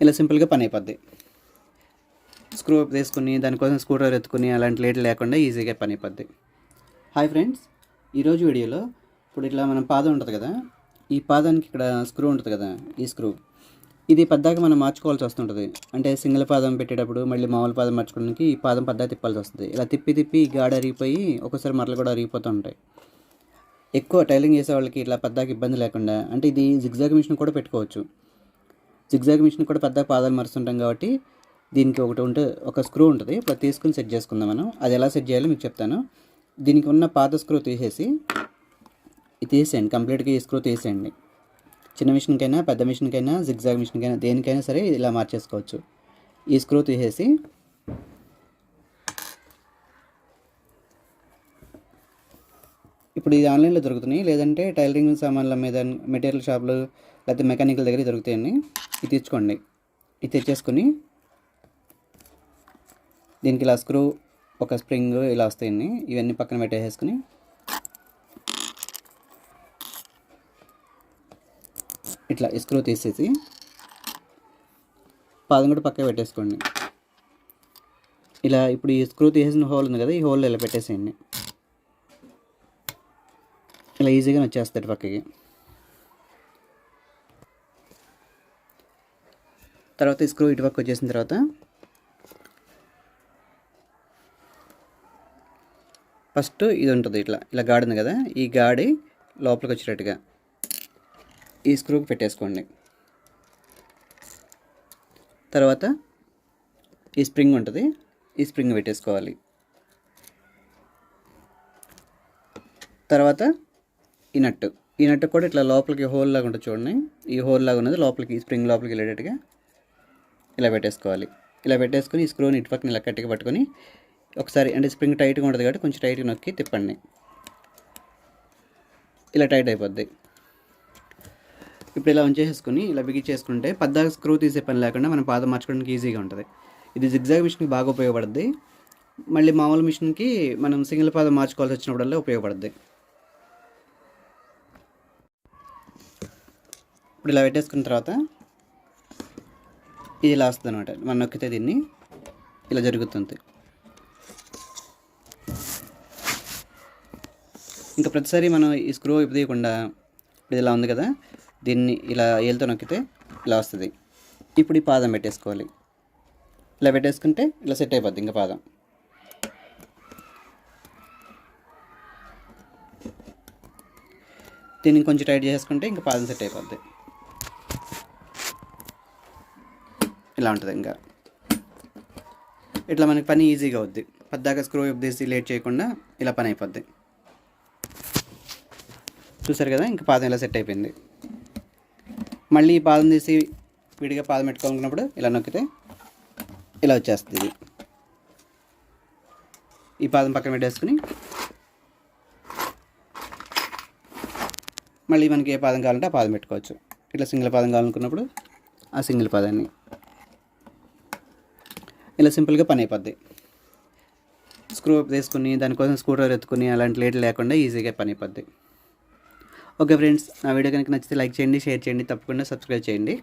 ఇలా సింపుల్గా పని అయిపోద్ది. స్క్రూ తీసుకుని దానికోసం స్క్రూ డ్రైవర్ ఎత్తుకుని అలాంటి లేట్ లేకుండా ఈజీగా పని అయిపోద్ది. హాయ్ ఫ్రెండ్స్ ఈరోజు వీడియోలో ఇప్పుడు ఇట్లా మనం పాదం ఉంటుంది కదా ఈ పాదానికి ఇక్కడ స్క్రూ ఉంటుంది కదా ఈ స్క్రూ. ఇది పద్దాక మనం మార్చుకోవాల్సి వస్తుంటుంది. అంటే సింగిల్ పాదం పెట్టేటప్పుడు మళ్ళీ మామూలు పాదం మార్చుకోవడానికి ఈ పాదం పద్దా తిప్పాల్సి వస్తుంది. ఇలా తిప్పి తిప్పి గాడ గాడి అరిగిపోయి ఒక్కోసారి మరలు కూడా అరిగిపోతూ ఉంటాయి. ఎక్కువ టైలింగ్ చేసే వాళ్ళకి ఇట్లా పద్దాకి ఇబ్బంది లేకుండా అంటే ఇది జిగ్జాగ్ మిషన్ కూడా పెట్టుకోవచ్చు. జిగ్జాగ్ మిషన్ కూడా పెద్ద పాదాలు మరుస్తుంటాం కాబట్టి దీనికి ఒకటి ఉంటే ఒక స్క్రూ ఉంటుంది. ఇప్పుడు తీసుకుని సెట్ చేసుకుందాం మనం. అది ఎలా సెట్ చేయాలో మీకు చెప్తాను. దీనికి ఉన్న పాత స్క్రూ తీసేసి ఇది తీసేయండి. కంప్లీట్గా ఈ స్క్రూ తీసేయండి. చిన్న మిషన్కైనా పెద్ద మిషన్కైనా జిగ్జాగ్ మిషన్కైనా దేనికైనా సరే ఇలా మార్చేసుకోవచ్చు. ఈ స్క్రూ తీసేసి ఇప్పుడు ఇది ఆన్లైన్లో దొరుకుతున్నాయి. లేదంటే టైలరింగ్ సామాన్ల మీద మెటీరియల్ షాప్లు లేకపోతే మెకానికల్ దగ్గర దొరుకుతాయండి ఇది తెచ్చుకోండి. ఇది తెచ్చేసుకుని దీనికి ఇలా స్క్రూ ఒక స్ప్రింగ్ ఇలా వస్తాయండి. ఇవన్నీ పక్కన పెట్టేసుకుని ఇట్లా ఈ స్క్రూ తీసేసి పాదం కూడా పక్కే పెట్టేసుకోండి. ఇలా ఇప్పుడు ఈ స్క్రూ తీసేసిన హోల్ ఉంది కదా ఈ హోల్ ఇలా పెట్టేసేయండి. ఇలా ఈజీగా వచ్చేస్తాడు పక్కకి. తర్వాత ఈ స్క్రూ ఇటు పక్క వచ్చేసిన తర్వాత ఫస్ట్ ఇది ఉంటుంది ఇట్లా ఇలా గాడి ఉంది కదా ఈ గాడి లోపలికి వచ్చేటట్టుగా ఈ స్క్రూకి పెట్టేసుకోండి. తర్వాత ఈ స్ప్రింగ్ ఉంటుంది ఈ స్ప్రింగ్ పెట్టేసుకోవాలి. తర్వాత ఈ నట్టు ఈ నట్టు కూడా ఇట్లా లోపలికి హోల్ లాగా ఉంటుంది చూడండి. ఈ హోల్ లాగా ఉన్నది లోపలికి స్ప్రింగ్ లోపలికి వెళ్ళేటట్టుగా ఇలా పెట్టేసుకోవాలి. ఇలా పెట్టేసుకొని ఈ స్క్రూని ఇటు పక్కన ఇలా గట్టిగా పట్టుకొని ఒకసారి అంటే స్ప్రింగ్ టైట్గా ఉంటుంది కాబట్టి కొంచెం టైట్గా నొక్కి తిప్పండి. ఇలా టైట్ అయిపోద్ది. ఇప్పుడు ఇలా ఉంచేసుకుని ఇలా బిగించేసుకుంటే పెద్ద స్క్రూ తీసే పని లేకుండా మనం పాదం మార్చుకోవడానికి ఈజీగా ఉంటుంది. ఇది జిగ్జాగ్ మిషన్కి బాగా ఉపయోగపడుద్ది. మళ్ళీ మామూలు మిషన్కి మనం సింగిల్ పాదం మార్చుకోవాల్సి వచ్చినప్పుడల్లా ఉపయోగపడుద్ది. ఇప్పుడు ఇలా పెట్టేసుకున్న తర్వాత ఇది ఇలా వస్తుంది అనమాట మనం నొక్కితే దీన్ని ఇలా జరుగుతుంది. ఇంకా ప్రతిసారి మనం ఈ స్క్రూ ఇప్పు తీయకుండా ఇప్పుడు ఇలా ఉంది కదా దీన్ని ఇలా ఏలుతో నొక్కితే ఇలా వస్తుంది. ఇప్పుడు ఈ పాదం పెట్టేసుకోవాలి. ఇలా పెట్టేసుకుంటే ఇలా సెట్ అయిపోద్ది ఇంకా పాదం. దీన్ని కొంచెం టైట్ చేసుకుంటే ఇంకా పాదం సెట్ అయిపోద్ది. ఇలా ఉంటుంది ఇంకా. ఇట్లా మనకి పని ఈజీగా అవుద్ది. పద్దాక స్క్రూ తీసి లేట్ చేయకుండా ఇలా పని అయిపోద్ది. చూసారు కదా ఇంకా పాదం ఇలా సెట్ అయిపోయింది. మళ్ళీ ఈ పాదం తీసి విడిగా పాదం పెట్టుకోవాలనుకున్నప్పుడు ఇలా నొక్కితే ఇలా వచ్చేస్తుంది ఇది. ఈ పాదం పక్కన పెట్టేసుకుని మళ్ళీ మనకి ఏ పాదం కావాలంటే ఆ పాదం పెట్టుకోవచ్చు. ఇట్లా సింగిల్ పాదం కావాలనుకున్నప్పుడు ఆ సింగిల్ పాదాన్ని ఇలా సింపుల్గా పని అయిపోద్ది. స్క్రూ తీసుకుని దానికోసం స్క్రూ డ్రైవర్ ఎత్తుకుని అలాంటి లేట్ లేకుండా ఈజీగా పని అయిపోద్ది. ఓకే ఫ్రెండ్స్ నా వీడియో కనుక నచ్చితే లైక్ చేయండి షేర్ చేయండి తప్పకుండా సబ్స్క్రైబ్ చేయండి.